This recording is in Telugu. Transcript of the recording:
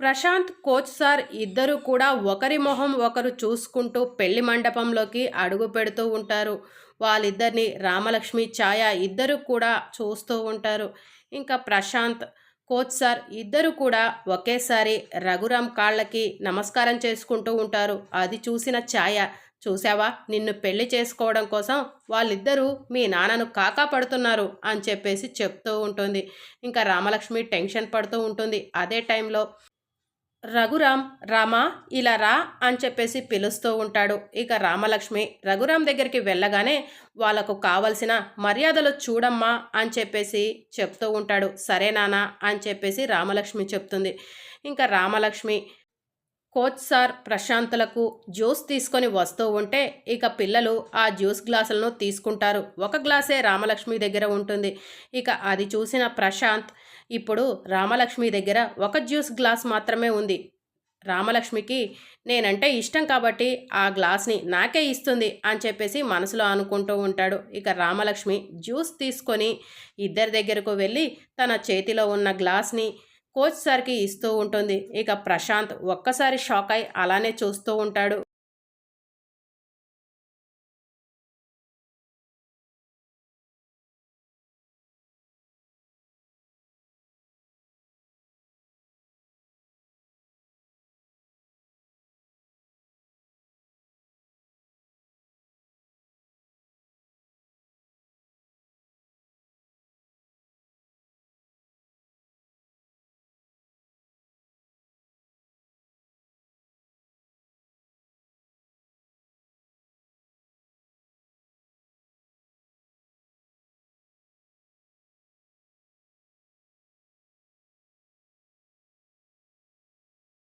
ప్రశాంత్ కోచ్ సార్ ఇద్దరు కూడా ఒకరి మొహం ఒకరు చూసుకుంటూ పెళ్ళి మండపంలోకి అడుగు పెడుతూ ఉంటారు. వాళ్ళిద్దరిని రామలక్ష్మి ఛాయ ఇద్దరు కూడా చూస్తూ ఉంటారు. ఇంకా ప్రశాంత్ కోచ్ సార్ ఇద్దరు కూడా ఒకేసారి రఘురామ్ కాళ్ళకి నమస్కారం చేసుకుంటూ ఉంటారు. అది చూసిన ఛాయ చూసావా నిన్ను పెళ్ళి చేసుకోవడం కోసం వాళ్ళిద్దరూ మీ నాన్నను కాకా పడుతున్నారు అని చెప్పేసి చెప్తూ ఉంటుంది. ఇంకా రామలక్ష్మి టెన్షన్ పడుతూ ఉంటుంది. అదే టైంలో రఘురామ్ రామా ఇలా రా అని చెప్పేసి పిలుస్తూ ఉంటాడు. ఇక రామలక్ష్మి రఘురామ్ దగ్గరికి వెళ్ళగానే వాళ్ళకు కావలసిన మర్యాదలు చూడమ్మా అని చెప్పేసి చెప్తూ ఉంటాడు. సరే నానా అని చెప్పేసి రామలక్ష్మి చెప్తుంది. ఇంకా రామలక్ష్మి కోచ్ సార్ ప్రశాంతులకు జ్యూస్ తీసుకొని వస్తూ ఉంటే ఇక పిల్లలు ఆ జ్యూస్ గ్లాసులను తీసుకుంటారు. ఒక గ్లాసే రామలక్ష్మి దగ్గర ఉంటుంది. ఇక అది చూసిన ప్రశాంత్ ఇప్పుడు రామలక్ష్మి దగ్గర ఒక జ్యూస్ గ్లాస్ మాత్రమే ఉంది. రామలక్ష్మికి నేనంటే ఇష్టం కాబట్టి ఆ గ్లాస్ని నాకే ఇస్తుంది అని చెప్పేసి మనసులో అనుకుంటూ ఉంటాడు. ఇక రామలక్ష్మి జ్యూస్ తీసుకొని ఇద్దరి దగ్గరకు వెళ్ళి తన చేతిలో ఉన్న గ్లాస్ని కోచ్ సార్కి ఇస్తూ ఉంటుంది. ఇక ప్రశాంత్ ఒక్కసారి షాక్ అయి అలానే చూస్తూ ఉంటాడు.